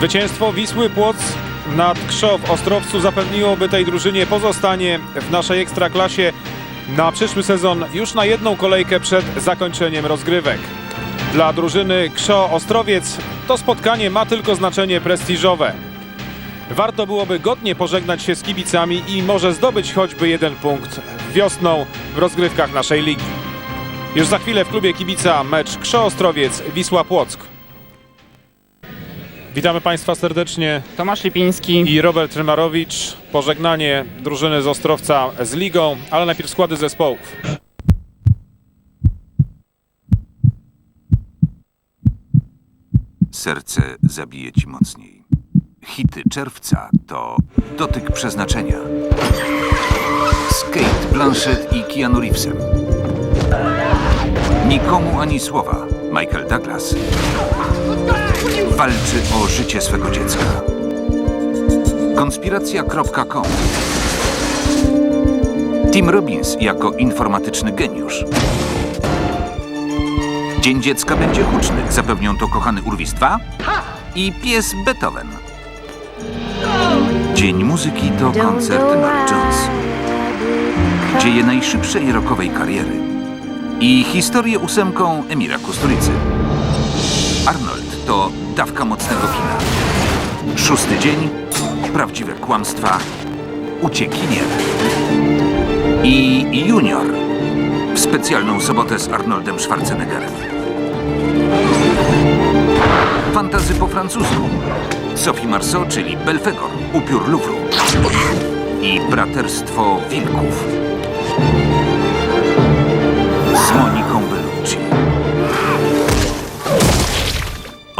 Zwycięstwo Wisły Płoc nad Krzą w Ostrowcu zapewniłoby tej drużynie pozostanie w naszej ekstraklasie na przyszły sezon już na jedną kolejkę przed zakończeniem rozgrywek. Dla drużyny Krzo Ostrowiec to spotkanie ma tylko znaczenie prestiżowe. Warto byłoby godnie pożegnać się z kibicami i może zdobyć choćby jeden punkt wiosną w rozgrywkach naszej ligi. Już za chwilę w klubie kibica mecz Krzo Ostrowiec Wisła Płock. Witamy Państwa serdecznie Tomasz Lipiński. i Robert Rymarowicz. Pożegnanie drużyny z Ostrowca z ligą, ale najpierw składy zespołów. Serce zabije ci mocniej. Hity czerwca to Dotyk Przeznaczenia. Z Kate Blanchett i Keanu Reevesem. Nikomu ani słowa. Michael Douglas walczy o życie swego dziecka. Konspiracja.com Tim Robbins jako informatyczny geniusz. Dzień Dziecka będzie huczny, zapewnią to kochany Urwis 2 i pies Beethoven. Dzień Muzyki to koncert Norah Jones. Dzieje najszybszej rockowej kariery i historię ósemką Emira Kusturicy. Arnold to dawka mocnego kina. Szósty dzień, prawdziwe kłamstwa, uciekinier i Junior w specjalną sobotę z Arnoldem Schwarzeneggerem. Fantazy po francusku. Sophie Marceau, czyli Belfegor, upiór Louvru. I Braterstwo Wilków.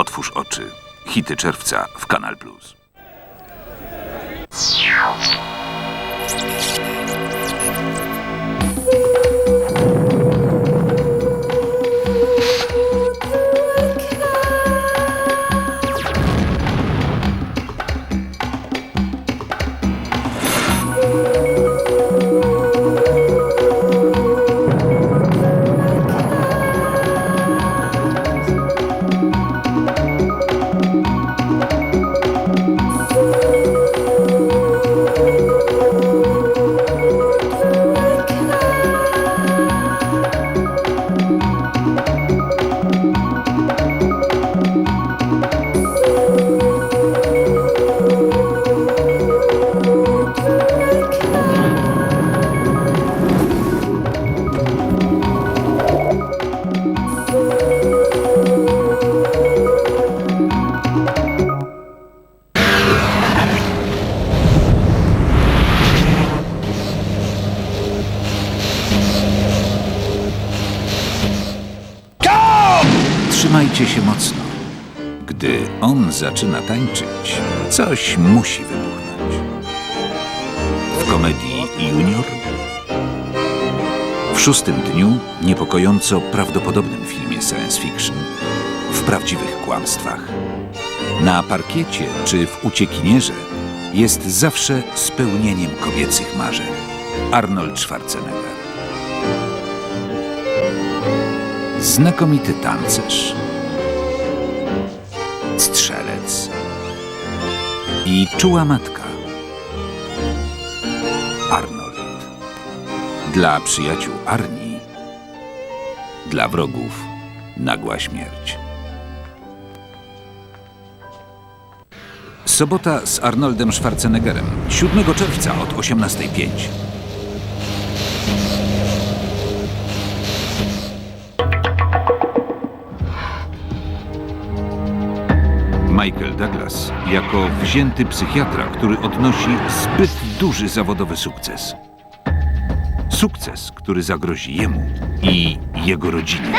Otwórz oczy. Hity czerwca w Kanal Plus. Trzymajcie się mocno. Gdy on zaczyna tańczyć, coś musi wybuchnąć. W komedii Junior? W szóstym dniu, niepokojąco prawdopodobnym filmie science fiction, w prawdziwych kłamstwach. Na parkiecie czy w uciekinierze jest zawsze spełnieniem kobiecych marzeń. Arnold Schwarzenegger. Znakomity tancerz. Strzelec. I czuła matka. Arnold. Dla przyjaciół Arni. Dla wrogów nagła śmierć. Sobota z Arnoldem Schwarzeneggerem. 7 czerwca od 18.05. Michael Douglas jako wzięty psychiatra, który odnosi zbyt duży zawodowy sukces. Sukces, który zagrozi jemu i jego rodzinie.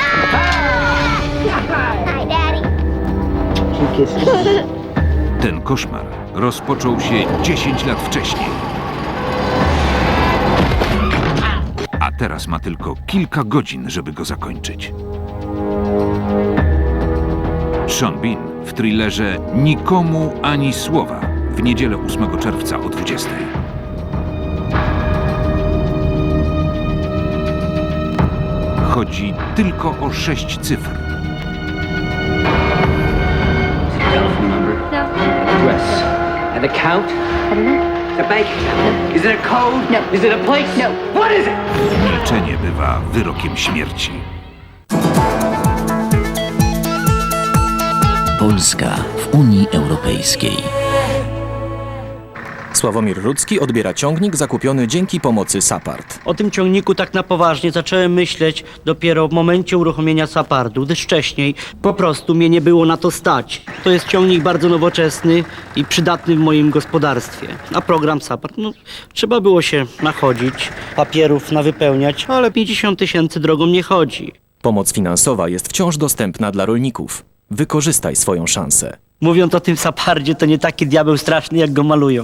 Ten koszmar rozpoczął się 10 lat wcześniej. A teraz ma tylko kilka godzin, żeby go zakończyć. Sean Bean w thrillerze Nikomu ani słowa w niedzielę 8 czerwca o 20. Chodzi tylko o sześć cyfr. No. And the count? I don't know. The bank account? Is it a code? No. Is it a place? No. What is it? Milczenie bywa wyrokiem śmierci. Polska w Unii Europejskiej. Sławomir Rudzki odbiera ciągnik zakupiony dzięki pomocy SAPART. O tym ciągniku tak na poważnie zacząłem myśleć dopiero w momencie uruchomienia Sapardu, gdyż wcześniej po prostu mnie nie było na to stać. To jest ciągnik bardzo nowoczesny i przydatny w moim gospodarstwie. A program Sapart, no trzeba było się nachodzić, papierów nawypełniać, ale 50 tysięcy drogą nie chodzi. Pomoc finansowa jest wciąż dostępna dla rolników. Wykorzystaj swoją szansę. Mówiąc o tym Sapardzie, to nie taki diabeł straszny, jak go malują.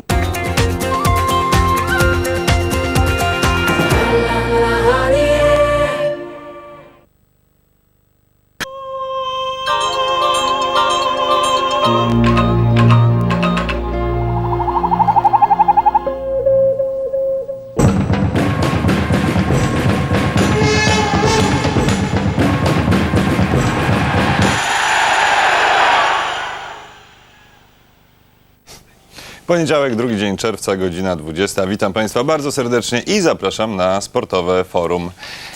Poniedziałek, drugi dzień czerwca, godzina 20. Witam Państwa bardzo serdecznie i zapraszam na sportowe forum.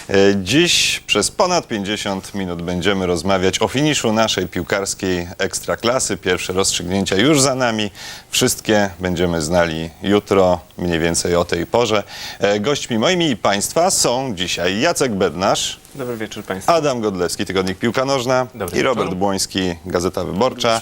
E, Dziś przez ponad 50 minut będziemy rozmawiać o finiszu naszej piłkarskiej ekstraklasy. Pierwsze rozstrzygnięcia już za nami. Wszystkie będziemy znali jutro, mniej więcej o tej porze. E, Gośćmi moimi i Państwa są dzisiaj Jacek Bednarz, Dobry wieczór Państwu. Adam Godlewski, Tygodnik Piłka Nożna Dobry i wieczór. Robert Błoński, Gazeta Wyborcza.